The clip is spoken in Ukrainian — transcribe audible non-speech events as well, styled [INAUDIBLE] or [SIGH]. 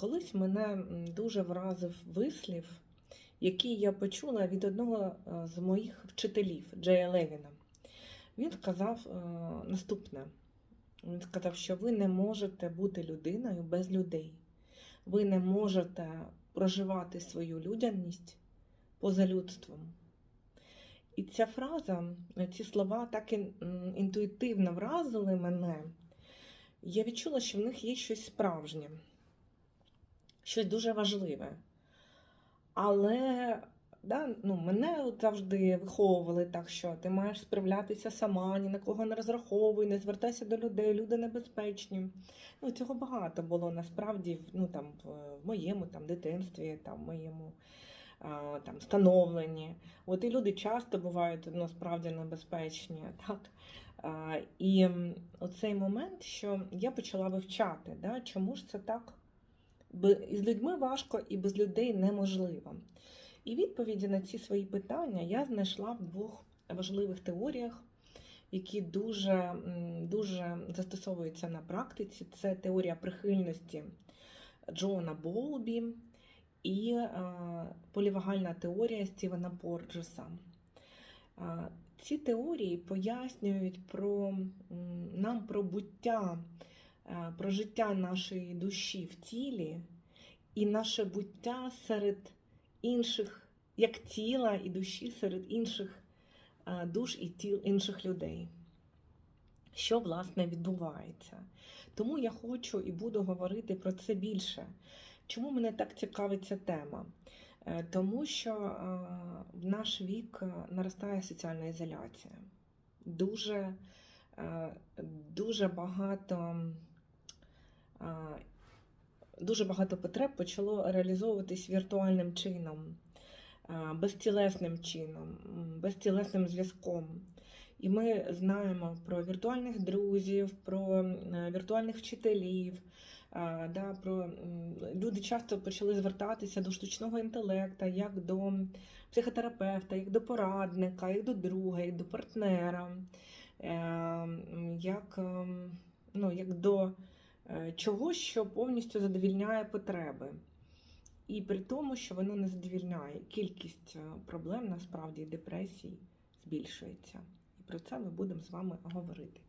Колись мене дуже вразив вислів, який я почула від одного е, з моїх вчителів Джея Левіна. Він сказав е, наступне: він сказав, що ви не можете бути людиною без людей. Ви не можете проживати свою людяність поза людством. І ця фраза, ці слова так інтуїтивно вразили мене. Я відчула, що в них є щось справжнє, щось дуже важливе. Але да, ну, мене завжди виховували так, що ти маєш справлятися сама, ні на кого не розраховуй, не звертайся до людей, люди небезпечні. Ну, цього багато було насправді ну, там, в моєму там, дитинстві, там, в моєму там, становленні. От і люди часто бувають ну, справді небезпечні. [LAUGHS] Так? І оцей момент, що я почала вивчати, да, чому ж це так? З людьми важко і без людей неможливо. І відповіді на ці свої питання я знайшла в двох важливих теоріях, які дуже, дуже застосовуються на практиці. Це теорія прихильності Джона Болбі і е, полівагальна теорія Стівена Порджеса. Е, Ці теорії пояснюють про, нам про буття, про життя нашої душі в тілі і наше буття серед інших, як тіла і душі серед інших е, душ і тіл інших людей. Що власне відбувається? Тому я хочу і буду говорити про це більше. Чому мене так цікавить ця тема? Е, Тому що е, в наш вік е, наростає соціальна ізоляція. Дуже, е, дуже багато. Дуже багато потреб почало реалізовуватись віртуальним чином, безтілесним чином, безтілесним зв'язком. І ми знаємо про віртуальних друзів, про віртуальних вчителів. Да, про, люди часто почали звертатися до штучного інтелекту як до психотерапевта, як до порадника, як до друга, як до партнера, е, як, ем, ну, як до чогось, що повністю задовільняє потреби. І при тому, що воно не задовільняє, кількість е, проблем насправді депресій збільшується. І про це ми будемо з вами говорити.